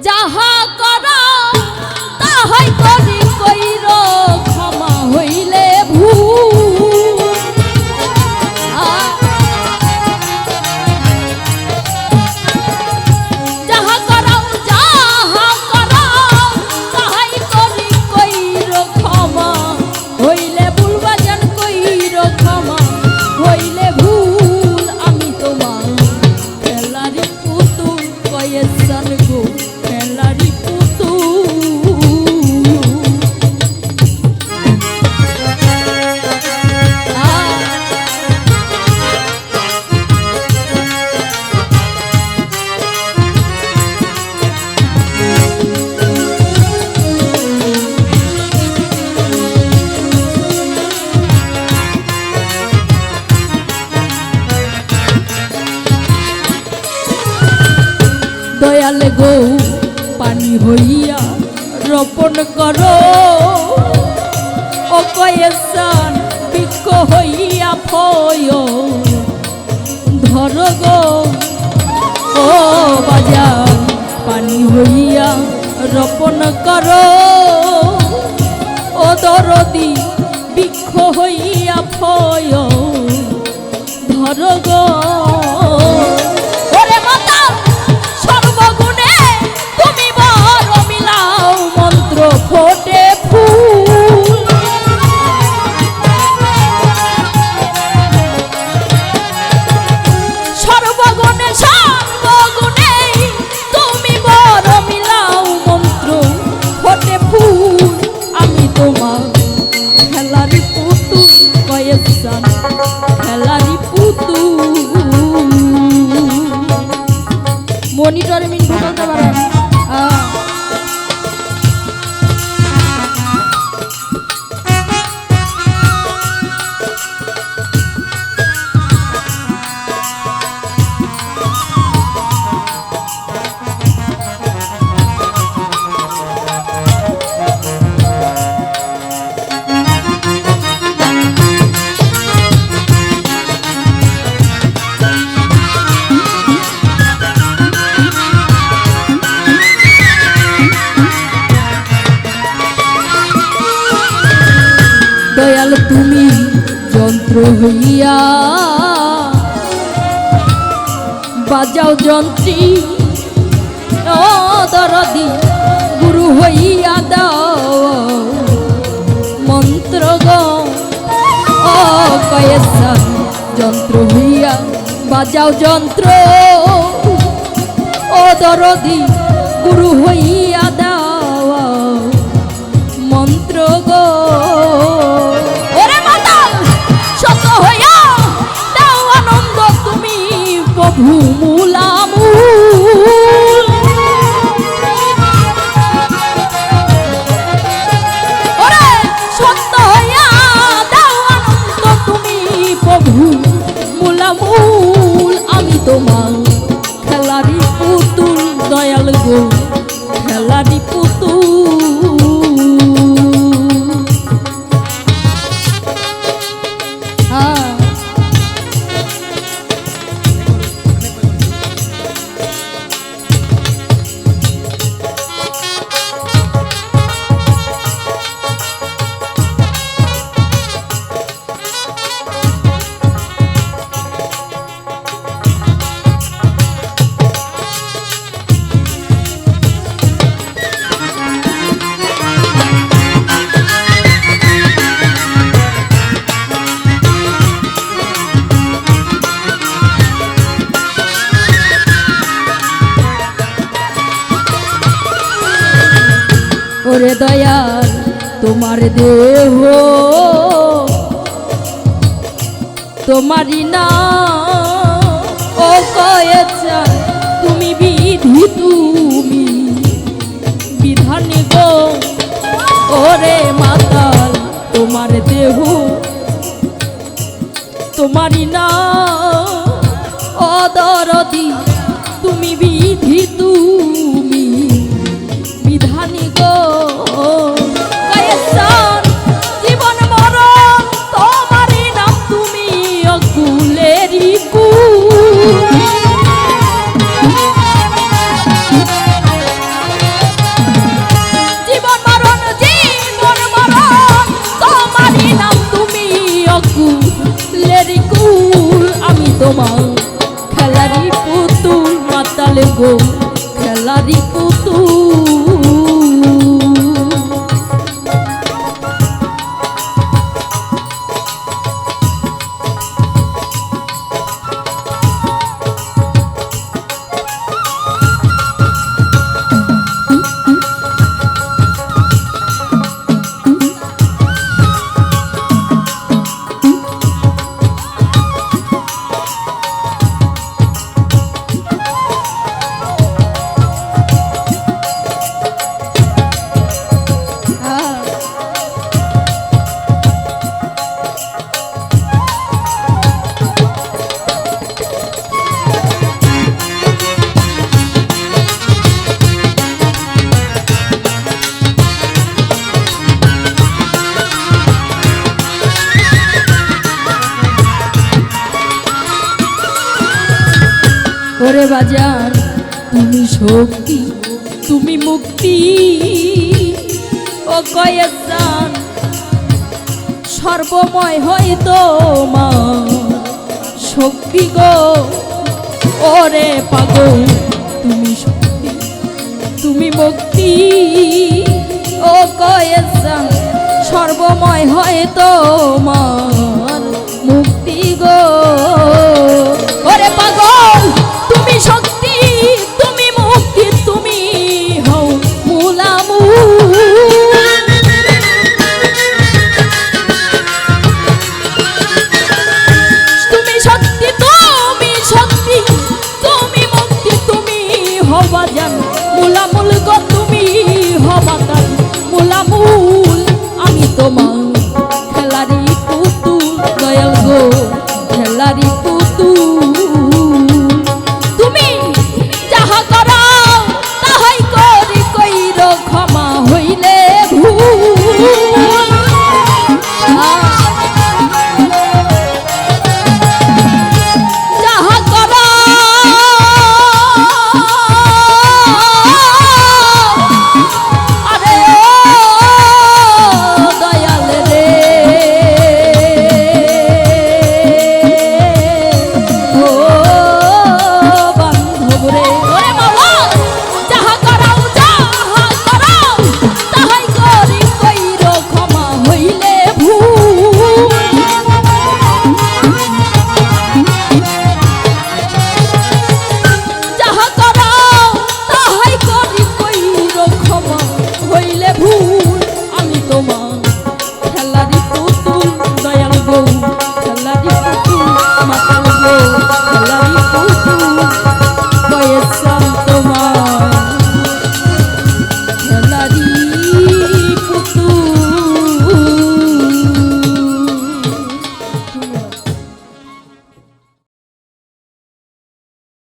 যাহা করা তাহাই করি। দয়াল গো, পানি হইয়া রোপণ করো। হইয়া ফয়। ধর গো, ও বাজার পানি হইয়া রোপণ করো। ও দরদি বৃক্ষ হইয়া ফয়। ধর গো কয়েসান খেলারি পুতুল। মনিটরে হইয়া। বাজাও যন্ত্রী দরদি, গুরু হইয়া দাও। মন্ত্র ও কয়েসা যন্ত্র হইয়া বাজাও যন্ত্র। ও দরদি, গুরু হইয়া মূলামূল। ওরে, সত্য হইয়া দাও আনন্দ তুমি প্রভু মূলামূল। আমি তোমার খেলারি পুতুল, দয়াল গো খেলারি ওরে দয়াল, তোমার দেহ। তোমারই না, ও কয়েছা তুমি বিধি তুমি। বিধান গো, ওরে মাতাল, তোমার দেহ। তোমারই না ওরে বাজার, তুমি শক্তি, তুমি মুক্তি। ও কয়েকদান সর্বময় হয়তো তোমার শক্তি গো। ওরে পাগল, তুমি শক্তি, তুমি মুক্তি। ও কয়েকদান সর্বময় হয়তো